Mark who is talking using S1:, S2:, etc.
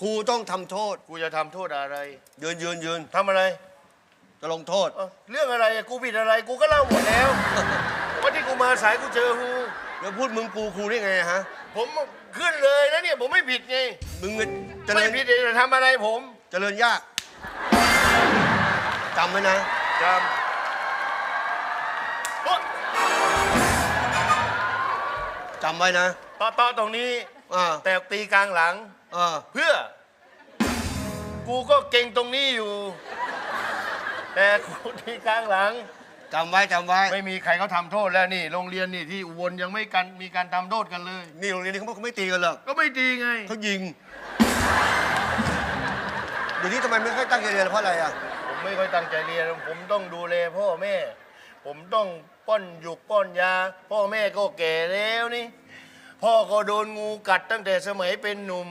S1: ครูต้องทำโทษ
S2: กูจะทำโทษอะไร
S1: ยืนยืนยืน
S2: ทำอะไร
S1: จะลงโทษ
S2: เอ้าเรื่องอะไรอะกูผิดอะไรกูก็เล่าหมดแล้วว่าที่กูมาสายกูเจอฮู
S1: แล้วพูดมึงกูครูได้ไงฮะ
S2: ผมขึ้นเลยนะเนี่ยผมไม่ผิดไง
S1: มึงเจ
S2: ไม่
S1: ริญ
S2: ผิดเลยจะทำอะไรผม
S1: เจริญยากจำไว้นะ
S2: จำโอ๊ะ
S1: จำไว้นะ
S2: ต่อต่อตรงนี้
S1: อ่า
S2: แต่ตีกลางหลัง
S1: อ่า
S2: เพื่อ กูก็เก่งตรงนี้อยู่ แต่กูตีกลางหลัง
S1: จำไว้จำไว้
S2: ไม่มีใครเขาทำโทษแล้วนี่โรงเรียนนี่ที่อุบลยังไม่กันมีการทำโทษกันเลย
S1: นี่โรงเรียนนี้เขาบอกเขาไม่ตีกันหรอก
S2: ก็ไม่ดีไง
S1: เขายิงเดี๋ยวนี้ทำไมไม่ค่อยตั้งใจเรียนเพราะอะไรอะ
S2: ผมไม่ค่อยตั้งใจเรียนผมต้องดูแลพ่อแม่ ผมต้องป้อนหยุกป้อนยา พ่อแม่ก็แก่แล้วนี่ พ่อก็โดนงูกัดตั้งแต่สมัยเป็นหนุ่ม